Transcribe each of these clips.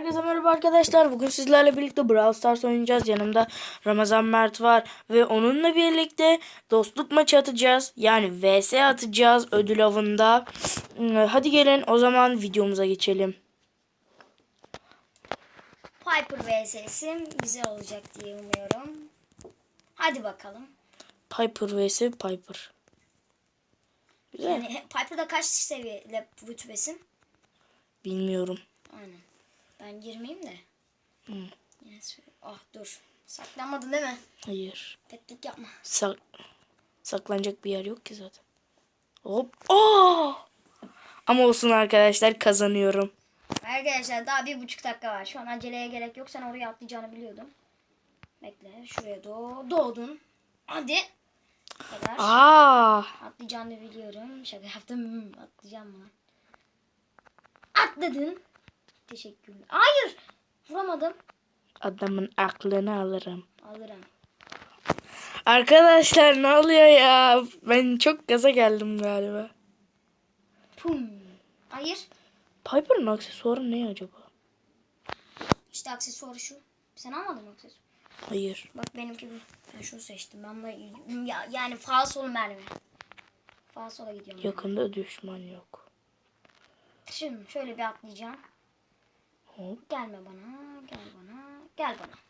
Herkese merhaba arkadaşlar. Bugün sizlerle birlikte Brawl Stars oynayacağız. Yanımda Ramazan Mert var ve onunla birlikte dostluk maçı atacağız. Yani VS atacağız ödül avında. Hmm, Hadi gelin o zaman videomuza geçelim. Piper vs'si güzel olacak diye umuyorum. Hadi bakalım. Piper vs Piper. Güzel. Yani Piper'da kaç seviyeyle rütbesin? Bilmiyorum. Aynen. Ben girmeyeyim de. Hı. Yes. Ah dur. Saklanmadın değil mi? Hayır. Teknik yapma. Sak saklanacak bir yer yok ki zaten. Hop. Aa! Ama olsun arkadaşlar kazanıyorum. Arkadaşlar daha bir buçuk dakika var. Şu an aceleye gerek yok. Sen oraya atlayacağını biliyordum. Bekle. Şuraya doğ doğdun. Hadi. Kadar. Aa! Atlayacağını biliyorum. Şaka yaptım. Atlayacağım mı? Atladın. Teşekkürler. Hayır. Vuramadım. Adamın aklını alırım. Alırım. Arkadaşlar ne oluyor ya? Ben çok gaza geldim galiba. Pum. Hayır. Piper'ın aksesuarı ne acaba? İşte aksesuarı şu. Sen almadın mı aksesuarı? Hayır. Bak benimki bu. Ben şunu seçtim. Ben bunu ya, yani falsolu mermi. Falsola gidiyorum. ben. Yakında düşman yok. Şimdi şöyle bir atlayacağım. Hop. Gelme bana. Gel bana. Gel bana.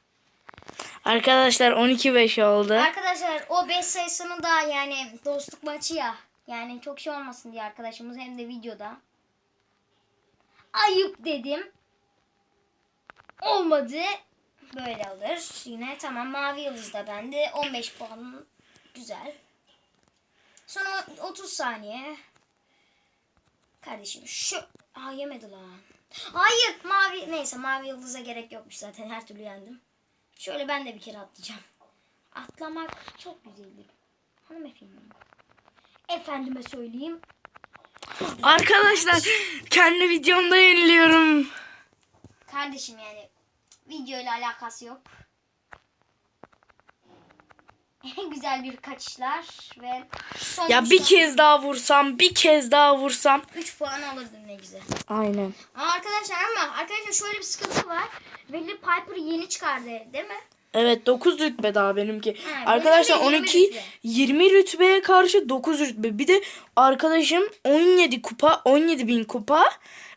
Arkadaşlar 12-5 oldu. Arkadaşlar o 5 sayısını da yani dostluk maçı ya. Yani çok şey olmasın diye arkadaşımız hem de videoda. Ayıp dedim. Olmadı. Böyle olur. Yine tamam mavi yıldız da bende. 15 puan. Güzel. Sonra 30 saniye. Kardeşim şu... Aa yemedi lan. Hayır mavi neyse mavi yıldıza gerek yokmuş zaten her türlü yendim. Şöyle ben de bir kere atlayacağım. Atlamak çok güzeldir. Hanımefendi. Efendime söyleyeyim. Arkadaşlar kendi videomda yeniliyorum. Kardeşim yani video ile alakası yok. Güzel bir kaçışlar ve son Ya bir kez daha vursam, bir kez daha vursam. 3 puan alırdın ne güzel. Aynen. Ama arkadaşlar ama arkadaşlar şöyle bir sıkıntı var. Belli Piper yeni çıkardı değil mi? Evet 9 rütbe daha benimki. Ha, Arkadaşlar benimki de 20 12 rütbe. 20 rütbeye karşı 9 rütbe. Bir de arkadaşım 17 kupa, 17 bin kupa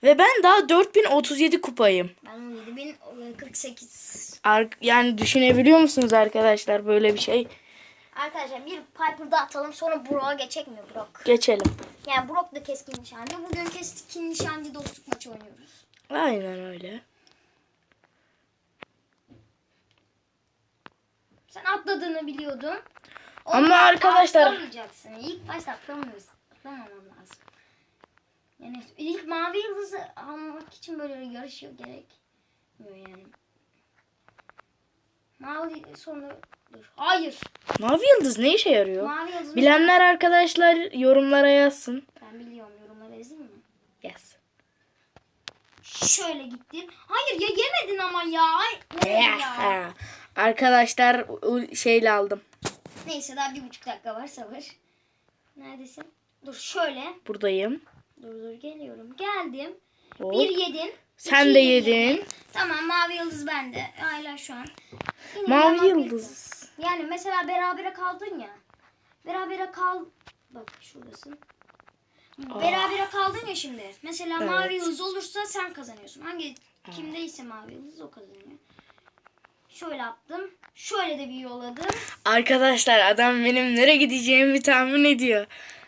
ve ben daha 4037 kupayım. Ben 17.048. Ar- yani düşünebiliyor musunuz arkadaşlar böyle bir şey? Arkadaşlar bir Piper da atalım sonra Brock'a geçecek mi Brock? Geçelim. Yani Brock da keskin nişancı. Bugün keskin nişancı dostluk maçı oynuyoruz. Aynen öyle. Sen atladığını biliyordun. Ama Ondan arkadaşlar- Atlamayacaksın. İlk başta atlamıyorsun. Atlamaman lazım. Yani ilk mavi yıldızı almak için böyle yarışıyor gerekmiyor yani. Mavi sonra dur. Hayır. Mavi yıldız ne işe yarıyor? Mavi yıldız. Bilenler arkadaşlar yorumlara yazsın. Ben biliyorum yorumlara yazayım mı? Yaz. Şöyle gittin. Hayır ya yemedin ama ya. Ay, ya? Arkadaşlar şeyle aldım. Neyse daha bir buçuk dakika var sabır. Neredesin? Dur şöyle. Buradayım. Dur dur geliyorum. Geldim. Hop. Bir yedin. Sen iki de yedin. Tamam mavi yıldız bende. Hala şu an. Yine Mavi yıldız. Yani mesela berabere kaldın ya. Berabere kal. Bak şuradasın. Berabere kaldın ya şimdi. Mesela Evet. mavi yıldız olursa sen kazanıyorsun. Hangi kimdeyse mavi yıldız o kazanıyor. Şöyle attım. Şöyle de bir yolladım. Arkadaşlar adam benim nereye gideceğimi tahmin ediyor.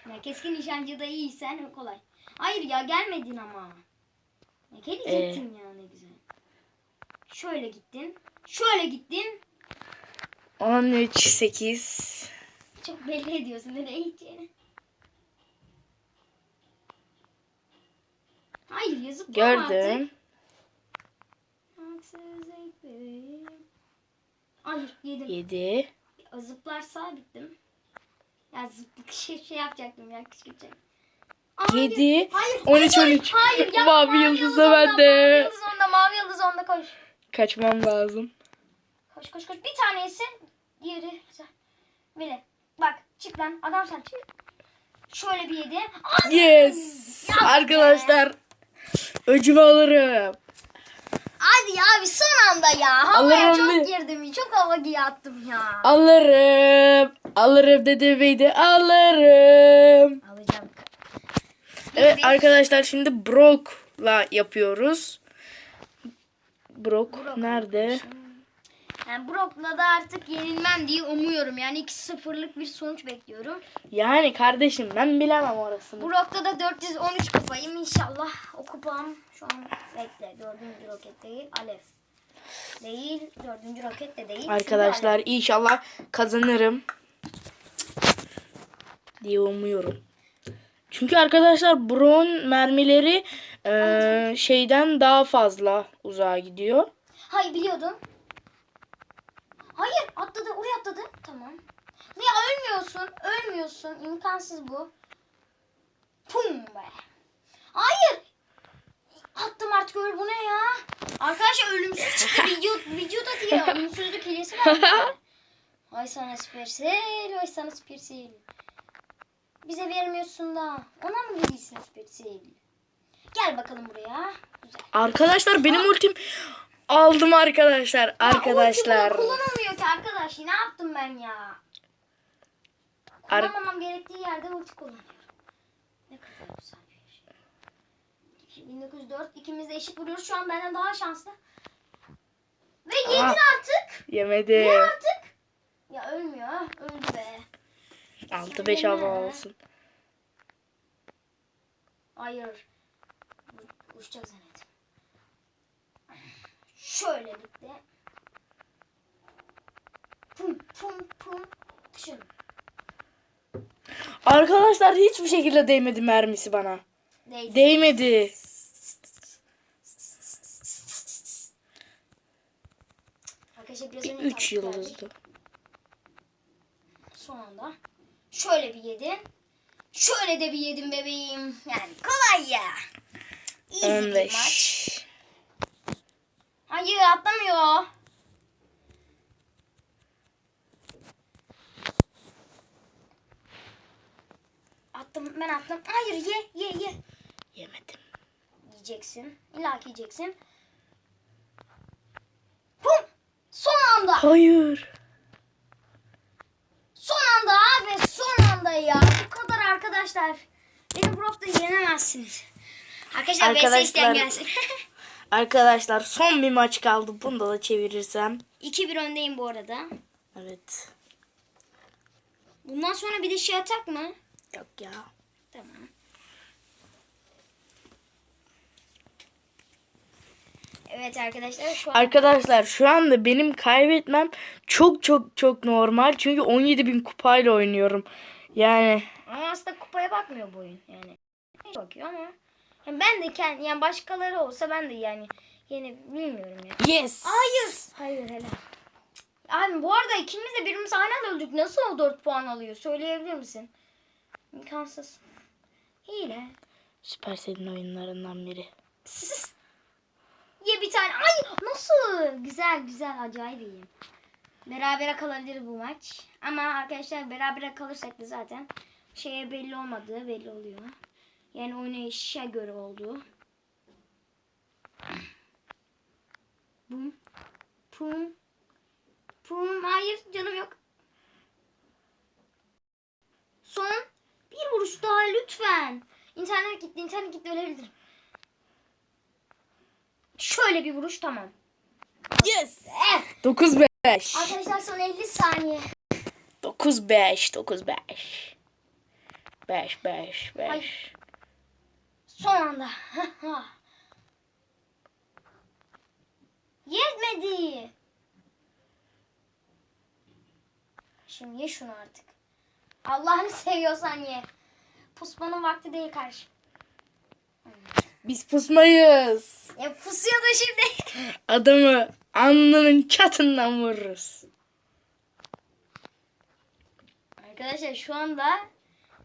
Ya keskin nişancıda iyiysen kolay. Hayır ya gelmedin ama. Ne gelecektin ya ne güzel. Şöyle gittin. Şöyle gittin. 13 8 Çok belli ediyorsun nereye gideceğini. Hayır yazık gördüm. Haksızlık. Hayır yedim. 7 Zıplarsa bittim. Ya zıplık şey, şey yapacaktım ya küçükçe. 7 Hayır, 13 hayır, 13 Hayır yapma. Mavi yıldız onda, da Mavi yıldız onda, mavi yıldız onda koş. Kaçmam lazım. Koş koş koş. Bir tanesi. Diğeri. sen. Böyle. Bak çık lan. Adam sen çık. Şöyle bir yedi. Ay! Yes. Yapma. Arkadaşlar öcümü alırım. Hadi ya abi son anda ya. Havaya Alırım çok bir- girdim. Çok havaya attım ya. Alırım. Alırım dedemeydi. Alırım. Evet arkadaşlar şimdi Brock'la yapıyoruz. Brock, Brock nerede? Yani Brock'la da artık yenilmem diye umuyorum. Yani 2-0'lık bir sonuç bekliyorum. Yani kardeşim ben bilemem orasını. Brock'ta da 413 kupayım. İnşallah o kupam şu an bekle. Dördüncü roket değil. Alev. Değil. Dördüncü roket de değil. Arkadaşlar inşallah kazanırım. Diye umuyorum. Çünkü arkadaşlar Brock'un mermileri eee, şeyden daha fazla uzağa gidiyor. Hayır biliyordum. Hayır atladı. Oraya atladı. Tamam. Ya ölmüyorsun. Ölmüyorsun. İmkansız bu. Pum be. Hayır. Attım artık öl bu ne ya? Arkadaşlar ölümsüz çıktı. Video, videoda diyor. Ölümsüzlük hilesi var. Ay sana Supercell. Ay sana Supercell. Bize vermiyorsun da. Ona mı veriyorsun Supercell? Gel bakalım buraya. Güzel. Arkadaşlar benim ultim aldım arkadaşlar. Arkadaşlar. Ulti bunu kullanamıyor ki arkadaş. Ne yaptım ben ya? Ar- Kullanmamam gerektiği yerde ulti kullanıyorum. Ne kadar güzel bir şey. 1904 ikimiz de eşit vuruyoruz. Şu an benden daha şanslı. Ve yedin Aa. artık. Yemedi. Ne artık? Ya ölmüyor. Öldü be. 6-5 hava olsun. Hayır. Uçacak zannettim. Şöyle bitti. Pum pum pum. Kışın. Arkadaşlar hiçbir şekilde değmedi mermisi bana. Değdi. Değmedi. Arkadaşlar biraz önce 3 taktik verdik. yıldızdı. Son anda. Şöyle bir yedin. Şöyle de bir yedim bebeğim. Yani kolay ya. Easy bir maç. 15. Hayır atlamıyor. Attım ben attım. Hayır ye ye ye. Yemedim. Yiyeceksin. İlla yiyeceksin. Pum. Son anda. Hayır. Son anda abi son anda ya. Bu kadar arkadaşlar. Beni Brock'ta yenemezsiniz. Arkadaşlar, Arkadaşlar- VS isteyen gelsin. Arkadaşlar son bir maç kaldı. Bunda da çevirirsem. 2-1 öndeyim bu arada. Evet. Bundan sonra bir de şey atak mı? Yok ya. Tamam. Evet arkadaşlar şu an Arkadaşlar şu anda benim kaybetmem çok çok çok normal. Çünkü 17 bin kupayla oynuyorum. Yani ama aslında kupaya bakmıyor bu oyun yani. Bakıyor ama yani ben de kendi yani başkaları olsa ben de yani yine bilmiyorum ya. yes. Hayır. Hayır helal. Abi bu arada ikimiz de birbirimiz aynı anda öldük. Nasıl o 4 puan alıyor? Söyleyebilir misin? İmkansız. Hile. Supercell'in oyunlarından biri. Ye bir tane. Ay nasıl? Güzel güzel acayip iyiyim. Berabere kalabilir bu maç. Ama arkadaşlar berabere kalırsak da zaten şeye belli olmadığı belli oluyor. Yani oynayışa göre oldu. Bum. Pum. Pum. Hayır canım yok. Son bir vuruş daha lütfen. İnternet gitti, internet gitti ölebilirim. Şöyle bir vuruş tamam. Yes. Eh. 9 5. Arkadaşlar son 50 saniye. 9 5 9 5. 5 5 5. Ay. Son anda. Yetmedi. Şimdi ye şunu artık. Allah'ını seviyorsan ye. Pusmanın vakti değil kardeşim. Biz pusmayız. Ya pusuyordu şimdi. Adamı alnının çatından vururuz. Arkadaşlar şu anda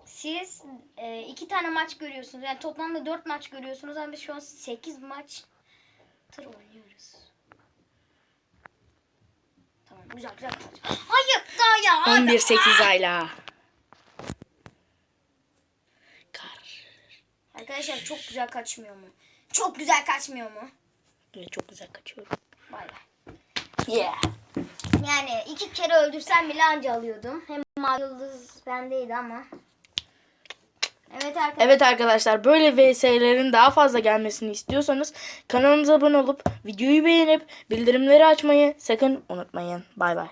siz e, iki tane maç görüyorsunuz. Yani toplamda dört maç görüyorsunuz ama biz şu an sekiz maç tır oynuyoruz. Tamam güzel güzel. Hayır daha ya. hadi. 11 8 ayla. Arkadaşlar çok güzel kaçmıyor mu? Çok güzel kaçmıyor mu? Ve çok güzel kaçıyorum. Bay bay. Yeah. Yani iki kere öldürsem bile anca alıyordum. Hem mavi yıldız bendeydi ama. Evet arkadaşlar. Evet arkadaşlar böyle VS'lerin daha fazla gelmesini istiyorsanız kanalımıza abone olup videoyu beğenip bildirimleri açmayı sakın unutmayın. Bay bay.